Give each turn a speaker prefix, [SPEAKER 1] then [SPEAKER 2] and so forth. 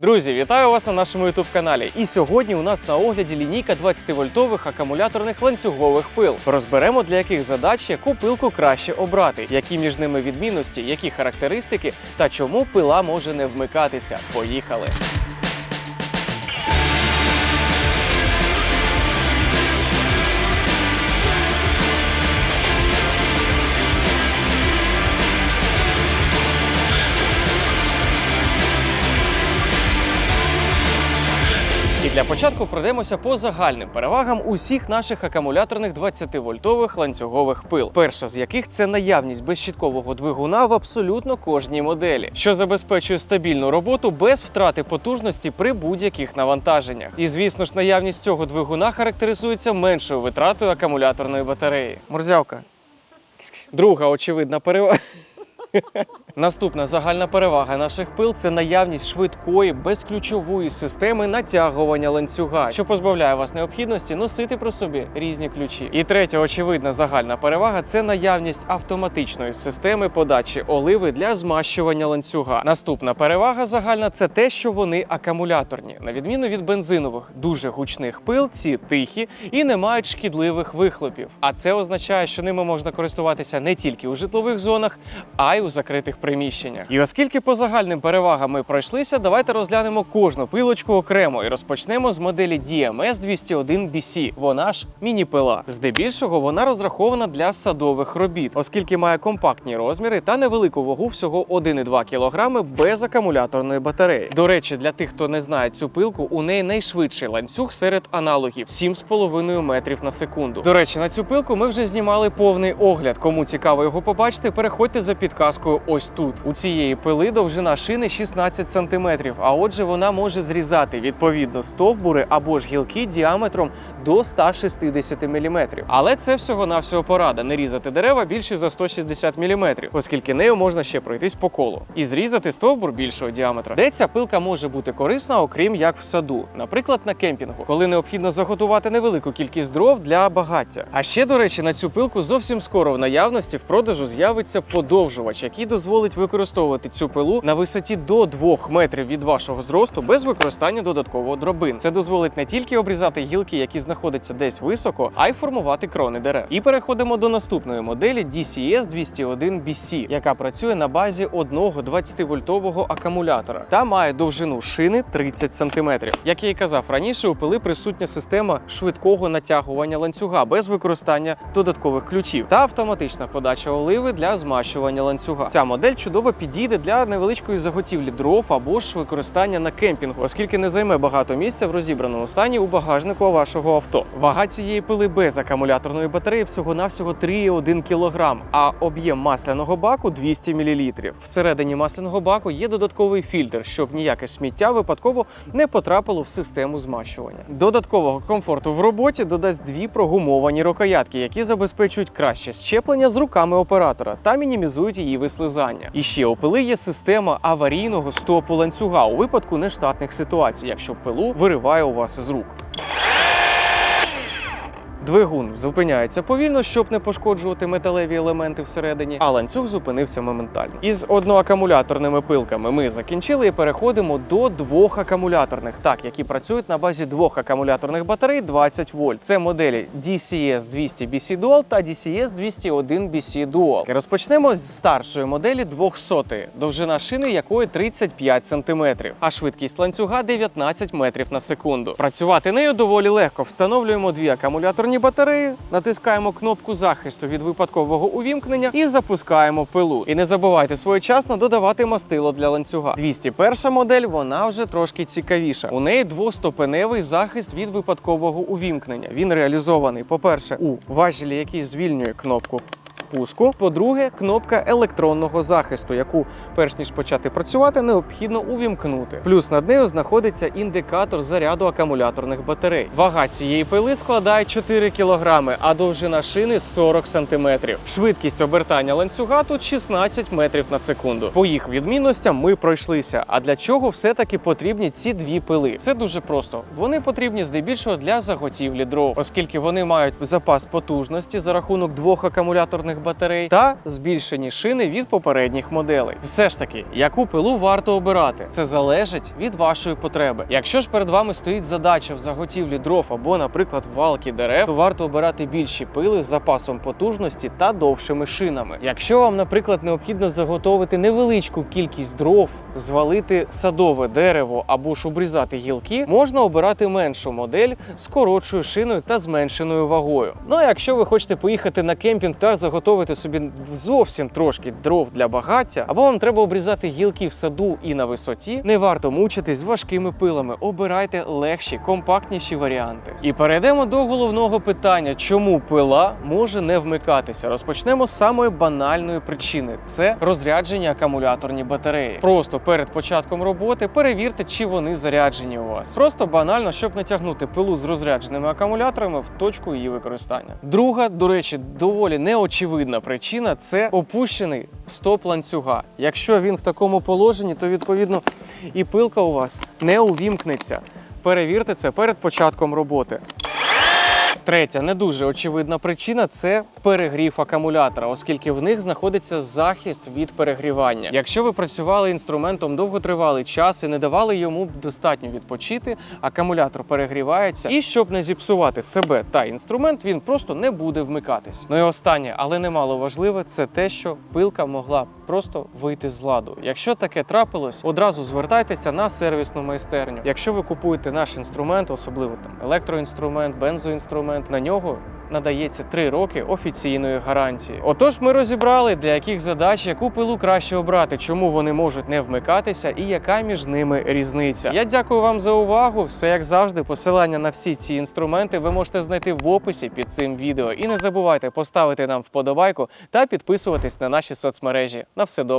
[SPEAKER 1] Друзі, вітаю вас на нашому youtube каналі. І сьогодні у нас на огляді лінійка 20-вольтових акумуляторних ланцюгових пил. Розберемо для яких задач яку пилку краще обрати, які між ними відмінності, які характеристики та чому пила може не вмикатися. Поїхали! Для початку пройдемося по загальним перевагам усіх наших акумуляторних 20-вольтових ланцюгових пил. Перша з яких це наявність безщіткового двигуна в абсолютно кожній моделі, що забезпечує стабільну роботу без втрати потужності при будь-яких навантаженнях. І звісно ж, наявність цього двигуна характеризується меншою витратою акумуляторної батареї. Морзявка. Друга очевидна перевага. Наступна загальна перевага наших пил це наявність швидкої безключової системи натягування ланцюга, що позбавляє вас необхідності носити при собі різні ключі. І третя очевидна загальна перевага це наявність автоматичної системи подачі оливи для змащування ланцюга. Наступна перевага загальна це те, що вони акумуляторні. На відміну від бензинових дуже гучних пил, ці тихі і не мають шкідливих вихлопів. А це означає, що ними можна користуватися не тільки у житлових зонах, а й у закритих приміщеннях. І оскільки по загальним перевагам ми пройшлися, давайте розглянемо кожну пилочку окремо і розпочнемо з моделі DMS 201 BC. Вона ж міні-пила. Здебільшого вона розрахована для садових робіт, оскільки має компактні розміри та невелику вагу всього 1,2 кг без акумуляторної батареї. До речі, для тих, хто не знає цю пилку, у неї найшвидший ланцюг серед аналогів 7,5 метрів на секунду. До речі, на цю пилку ми вже знімали повний огляд. Кому цікаво його побачити, переходьте за підказкою ось тут. У цієї пили довжина шини 16 см, а отже, вона може зрізати відповідно стовбури або ж гілки діаметром до 160 мм. Але це всього-навсього порада не різати дерева більше за 160 мм, оскільки нею можна ще пройтись по колу і зрізати стовбур більшого діаметра. Де ця пилка може бути корисна, окрім як в саду, наприклад, на кемпінгу, коли необхідно заготувати невелику кількість дров для багаття. А ще, до речі, на цю пилку зовсім скоро в наявності в продажу з'явиться подовжувач, який дозволить використовувати цю пилу на висоті до 2 метрів від вашого зросту без використання додаткового дробин. Це дозволить не тільки обрізати гілки, які знаходяться десь високо, а й формувати крони дерев. І переходимо до наступної моделі DCS 201 BC, яка працює на базі одного 20-вольтового акумулятора та має довжину шини 30 см. Як я і казав раніше, у пили присутня система швидкого натягування ланцюга без використання додаткових ключів та автоматична подача оливи для змащування ланцюга. Ця модель чудово підійде для невеличкої заготівлі дров або ж використання на кемпінгу, оскільки не займе багато місця в розібраному стані у багажнику вашого авто. Вага цієї пили без акумуляторної батареї всього-навсього 3,1 кг, а об'єм масляного баку 200 мл. Всередині масляного баку є додатковий фільтр, щоб ніяке сміття випадково не потрапило в систему змащування. Додаткового комфорту в роботі додасть дві прогумовані рукоятки, які забезпечують краще щеплення з руками оператора та мінімізують її вислизання. І ще у пили є система аварійного стопу ланцюга у випадку нештатних ситуацій, якщо пилу вириває у вас із рук. Двигун зупиняється повільно, щоб не пошкоджувати металеві елементи всередині, а ланцюг зупинився моментально. Із одноакумуляторними пилками ми закінчили і переходимо до двох акумуляторних, так які працюють на базі двох акумуляторних батарей 20 вольт. Це моделі DCS 200 BC Dual та DCS 201 BC Dual. І Розпочнемо з старшої моделі 200, довжина шини якої 35 см, а швидкість ланцюга 19 метрів на секунду. Працювати нею доволі легко. Встановлюємо дві акумуляторні батареї, натискаємо кнопку захисту від випадкового увімкнення і запускаємо пилу. І не забувайте своєчасно додавати мастило для ланцюга. 201 модель, вона вже трошки цікавіша. У неї двоступеневий захист від випадкового увімкнення. Він реалізований, по-перше, у важелі, який звільнює кнопку пуску. По-друге, кнопка електронного захисту, яку, перш ніж почати працювати, необхідно увімкнути. Плюс над нею знаходиться індикатор заряду акумуляторних батарей. Вага цієї пили складає 4 кг, а довжина шини 40 см. Швидкість обертання ланцюга тут 16 метрів на секунду. По їх відмінностям ми пройшлися. А для чого все-таки потрібні ці дві пили? Все дуже просто. Вони потрібні здебільшого для заготівлі дров, оскільки вони мають запас потужності за рахунок двох акумуляторних акумуляторних батарей та збільшені шини від попередніх моделей. Все ж таки, яку пилу варто обирати? Це залежить від вашої потреби. Якщо ж перед вами стоїть задача в заготівлі дров або, наприклад, валки дерев, то варто обирати більші пили з запасом потужності та довшими шинами. Якщо вам, наприклад, необхідно заготовити невеличку кількість дров, звалити садове дерево або ж обрізати гілки, можна обирати меншу модель з коротшою шиною та зменшеною вагою. Ну а якщо ви хочете поїхати на кемпінг та заготовити собі зовсім трошки дров для багаття, або вам треба обрізати гілки в саду і на висоті, не варто мучитись важкими пилами. Обирайте легші, компактніші варіанти. І перейдемо до головного питання: чому пила може не вмикатися? Розпочнемо з самої банальної причини: це розрядження акумуляторні батареї. Просто перед початком роботи перевірте, чи вони заряджені у вас. Просто банально, щоб не тягнути пилу з розрядженими акумуляторами в точку її використання. Друга, до речі, доволі неочевидна причина це опущений стоп ланцюга. Якщо він в такому положенні, то відповідно і пилка у вас не увімкнеться. Перевірте це перед початком роботи. Третя, не дуже очевидна причина це перегрів акумулятора, оскільки в них знаходиться захист від перегрівання. Якщо ви працювали інструментом довготривалий час і не давали йому достатньо відпочити, акумулятор перегрівається. І щоб не зіпсувати себе та інструмент, він просто не буде вмикатись. Ну і останнє, але немало важливе, це те, що пилка могла просто вийти з ладу. Якщо таке трапилось, одразу звертайтеся на сервісну майстерню. Якщо ви купуєте наш інструмент, особливо там електроінструмент, бензоінструмент, на нього надається 3 роки офіційної гарантії. Отож, ми розібрали, для яких задач яку пилу краще обрати, чому вони можуть не вмикатися і яка між ними різниця. Я дякую вам за увагу. Все як завжди, посилання на всі ці інструменти ви можете знайти в описі під цим відео. І не забувайте поставити нам вподобайку та підписуватись на наші соцмережі. На все добре.